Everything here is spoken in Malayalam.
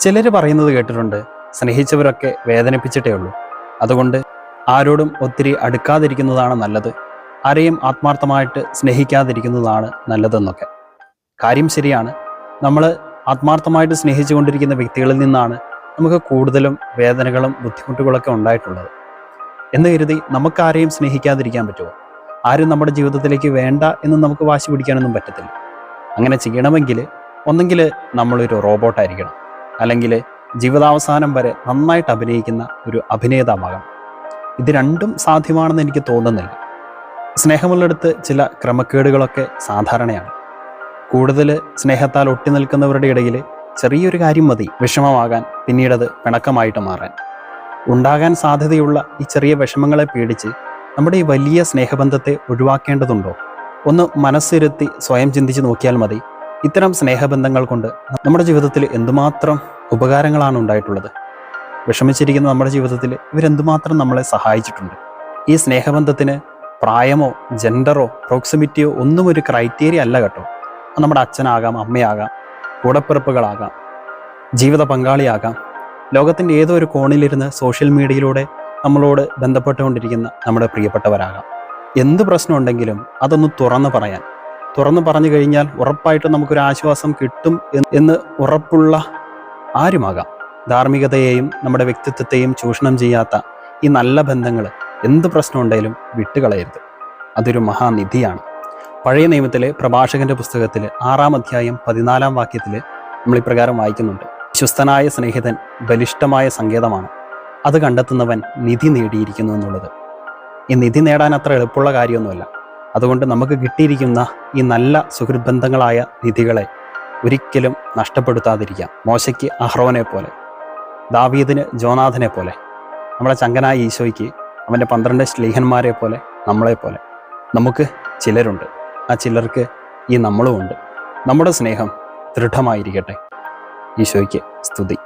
ചിലർ പറയുന്നത് കേട്ടിട്ടുണ്ട് സ്നേഹിച്ചവരൊക്കെ വേദനിപ്പിച്ചിട്ടേ ഉള്ളൂ. അതുകൊണ്ട് ആരോടും ഒത്തിരി അടുക്കാതിരിക്കുന്നതാണ് നല്ലത്. ആരെയും ആത്മാർത്ഥമായിട്ട് സ്നേഹിക്കാതിരിക്കുന്നതാണ് നല്ലതെന്നൊക്കെ. കാര്യം ശരിയാണ് നമ്മൾ ആത്മാർത്ഥമായിട്ട് സ്നേഹിച്ചുകൊണ്ടിരിക്കുന്ന വ്യക്തികളിൽ നിന്നാണ് നമുക്ക് കൂടുതലും വേദനകളും ബുദ്ധിമുട്ടുകളൊക്കെ ഉണ്ടായിട്ടുള്ളത്. എന്ന് കരുതി നമുക്ക് ആരെയും സ്നേഹിക്കാതിരിക്കാൻ പറ്റുമോ? ആരും നമ്മുടെ ജീവിതത്തിലേക്ക് വേണ്ട എന്ന് നമുക്ക് വാശി പിടിക്കാനൊന്നും പറ്റത്തില്ല. അങ്ങനെ ചെയ്യണമെങ്കിൽ ഒന്നെങ്കിൽ നമ്മളൊരു റോബോട്ടായിരിക്കണം. അല്ലെങ്കിൽ ജീവിതാവസാനം വരെ നന്നായിട്ട് അഭിനയിക്കുന്ന ഒരു അഭിനേതാവാകണം ഇത് രണ്ടും സാധ്യമാണെന്ന് എനിക്ക് തോന്നുന്നില്ല. സ്നേഹമുള്ളിടത്ത് ചില ക്രമക്കേടുകളൊക്കെ സാധാരണയാണ്. കൂടുതൽ സ്നേഹത്താൽ ഒട്ടി നിൽക്കുന്നവരുടെ ഇടയിൽ ചെറിയൊരു കാര്യം മതി വിഷമമാകാൻ പിന്നീടത് പിണക്കമായിട്ട് മാറാൻ. ഉണ്ടാകാൻ സാധ്യതയുള്ള ഈ ചെറിയ വിഷമങ്ങളെ പേടിച്ച് നമ്മുടെ ഈ വലിയ സ്നേഹബന്ധത്തെ ഒഴിവാക്കേണ്ടതുണ്ടോ? ഒന്ന് മനസ്സിരുത്തി സ്വയം ചിന്തിച്ച് നോക്കിയാൽ മതി. ഇത്തരം സ്നേഹബന്ധങ്ങൾ കൊണ്ട് നമ്മുടെ ജീവിതത്തിൽ എന്തുമാത്രം ഉപകാരങ്ങളാണ് ഉണ്ടായിട്ടുള്ളത്? വിഷമിച്ചിരിക്കുന്ന നമ്മുടെ ജീവിതത്തിൽ ഇവരെന്തുമാത്രം നമ്മളെ സഹായിച്ചിട്ടുണ്ട്? ഈ സ്നേഹബന്ധത്തിന് പ്രായമോ ജെൻഡറോ പ്രോക്സിമിറ്റിയോ ഒന്നും ഒരു ക്രൈറ്റീരിയ അല്ല കേട്ടോ. നമ്മുടെ അച്ഛനാകാം അമ്മയാകാം കൂടപ്പിറപ്പുകളാകാം ജീവിത പങ്കാളിയാകാം. ലോകത്തിന്റെ ഏതോ ഒരു കോണിലിരുന്ന് സോഷ്യൽ മീഡിയയിലൂടെ നമ്മളോട് ബന്ധപ്പെട്ടുകൊണ്ടിരിക്കുന്ന നമ്മുടെ പ്രിയപ്പെട്ടവരാകാം. എന്ത് പ്രശ്നമുണ്ടെങ്കിലും അതൊന്ന് തുറന്നു പറയാൻ തുറന്നു പറഞ്ഞു കഴിഞ്ഞാൽ ഉറപ്പായിട്ടും നമുക്കൊരു ആശ്വാസം കിട്ടും എന്ന് ഉറപ്പുള്ള ആരുമാകാം. ധാർമ്മികതയെയും നമ്മുടെ വ്യക്തിത്വത്തെയും ചൂഷണം ചെയ്യാത്ത ഈ നല്ല ബന്ധങ്ങൾ എന്ത് പ്രശ്നമുണ്ടെങ്കിലും വിട്ടുകളയരുത്. അതൊരു മഹാനിധിയാണ്. പഴയ നിയമത്തിലെ പ്രഭാഷകന്റെ പുസ്തകത്തിൽ ആറാം അധ്യായം പതിനാലാം വാക്യത്തിൽ നമ്മൾ ഇപ്രകാരം വായിക്കുന്നുണ്ട്. വിശ്വസ്തനായ സ്നേഹിതൻ ബലിഷ്ഠമായ സങ്കേതമാണ്. അത് കണ്ടെത്തുന്നവൻ നിധി നേടിയിരിക്കുന്നു എന്നുള്ളത്. ഈ നിധി നേടാൻ അത്ര എളുപ്പമുള്ള കാര്യമൊന്നുമല്ല. അതുകൊണ്ട് നമുക്ക് കിട്ടിയിരിക്കുന്ന ഈ നല്ല സുഹൃത്ബന്ധങ്ങളായ നിധികളെ ഒരിക്കലും നഷ്ടപ്പെടുത്താതിരിക്കാം. മോശയ്ക്ക് അഹ്റോനെ പോലെ ദാവീദിന് ജോനാഥനെ പോലെ നമ്മുടെ ചങ്കനായ ഈശോയ്ക്ക് അവന്റെ പന്ത്രണ്ട് സ്ലേഹന്മാരെ പോലെ നമ്മളെ പോലെ നമുക്ക് ചിലരുണ്ട്. ആ ചിലർക്ക് ഈ നമ്മളുമുണ്ട് നമ്മുടെ സ്നേഹം ദൃഢമായിരിക്കട്ടെ. ഈശോയ്ക്ക് സ്തുതി.